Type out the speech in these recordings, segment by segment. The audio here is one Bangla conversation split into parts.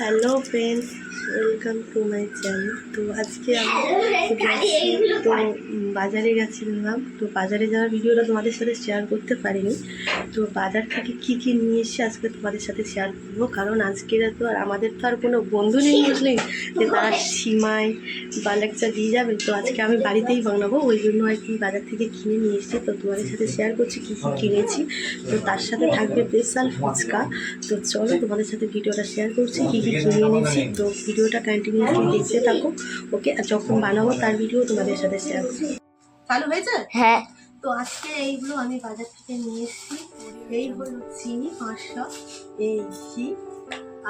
Hello friends welcome to my channel তো আজকে আমি তো বাজারে গেছিলাম। তো বাজারে যাওয়ার ভিডিওটা তোমাদের সাথে শেয়ার করতে পারিনি। তো বাজার থেকে কি কি নিয়ে এসে আজকে তোমাদের সাথে শেয়ার করব? কারণ আজকের তো আর আমাদের তো আর কোনো বন্ধু নেই, বুঝলি? যে তারা সীমাই বা দিয়ে যাবে। তো আজকে আমি বাড়িতেই বানাবো। ওই জন্য আর কি বাজার থেকে কিনে নিয়ে এসেছি। তো তোমাদের সাথে শেয়ার করছি, কী কী কিনেছি। তো তার সাথে থাকবে স্পেশাল ফুচকা। তো চলো তোমাদের সাথে ভিডিওটা শেয়ার করছি কী কী কিনে এনেছি তো ভিডিওটা কন্টিনিউসলি দেখতে থাকো। ওকে আর যখন বানাবো তার ভিডিও তোমাদের সাথে শেয়ার করছি চালু হয়েছে? হ্যাঁ। তো আজকে এইগুলো আমি বাজার থেকে নিয়ে এসেছি। এই হলো চিনি পাঁচশো এই ঘি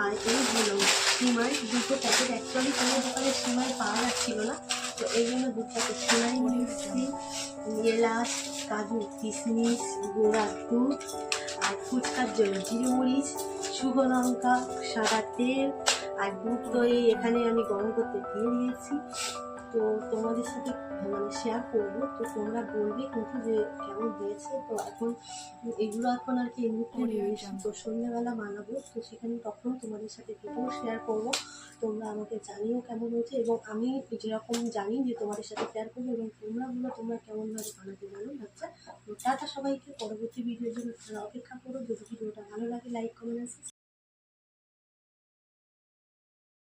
আর এই হলো সিমাই। দুটো প্যাকেট অ্যাকচুয়ালি কোনো দোকানে সিমাই পাওয়া যাচ্ছিল না। তো এই জন্য দু প্যাকেট সিমাই নিয়ে এসেছি। এলাচ কাজু কিশমিশ গোড়া দুধ আর ফুচকার জন্য জিরে মরিচ। শুকনো লঙ্কা সাদা তেল আর দুধ এই এখানে আমি গরম করতে দিয়ে দিয়েছি। তো তোমাদের সাথে মানে শেয়ার করব। তো তোমরা বলবে কিন্তু যে কেমন হয়েছে। তো এখন এগুলো এখন আর কি এমনি এসেছি তো সন্ধ্যাবেলা বানাবো। তো সেখানে তখন তোমাদের সাথে ভিডিও শেয়ার করব। তোমরা আমাকে জানিও কেমন হয়েছে এবং আমি যেরকম জানি যে তোমাদের সাথে শেয়ার করব এবং তোমরা বলো তোমরা কেমনভাবে বানাতে জানো। আচ্ছা তো টাটা সবাইকে। পরবর্তী ভিডিওর জন্য অপেক্ষা করো যদি ভিডিওটা ভালো লাগে লাইক কমেন্ট